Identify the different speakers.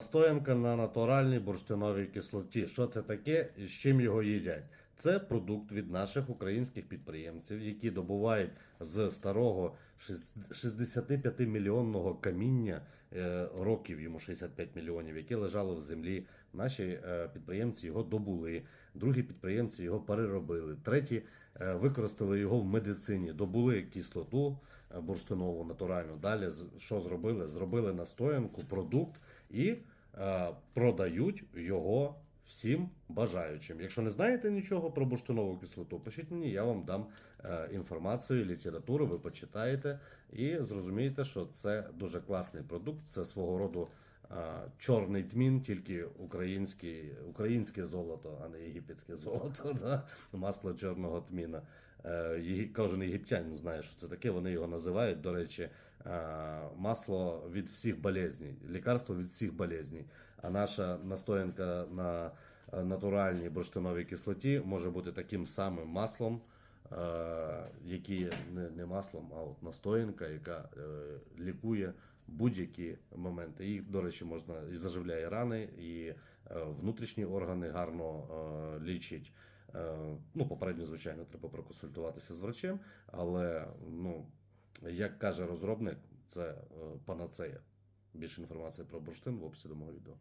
Speaker 1: Стоянка на натуральній бурштиновій кислоті. Що це таке і з чим його їдять? Це продукт від наших українських підприємців, які добувають з старого 65 мільйонного каміння е, років йому 65 мільйонів, яке лежало в землі. Наші е, підприємці його добули, другі підприємці його переробили, треті е, використали його в медицині, добули кислоту бурштинову натуральну. Далі що зробили? Зробили настоянку, продукт і продають його всім бажаючим. Якщо не знаєте нічого про бурштинову кислоту, пишіть мені, я вам дам е, інформацію, літературу, ви почитаєте і зрозумієте, що це дуже класний продукт, це свого роду. Чорний тмін, тільки український, українське золото, а не єгипетське золото, да? масло чорного тміна. Е, Кожен єгиптянин знає, що це таке. Вони його називають, до речі, е, масло від всіх болезней, лікарство від всіх болезней. А наша настоянка на е, натуральній бурштиновій кислоті може бути таким самим маслом, які не, маслом, а от настоянка, яка лікує будь-які моменти. Їх, до речі, можна і заживляє рани, і е, внутрішні органи гарно е, лічить. Е, Ну, попередньо, звичайно, треба проконсультуватися з врачем, але ну, як каже розробник, це панацея. Більше інформації про бурштин в описі до мого відео.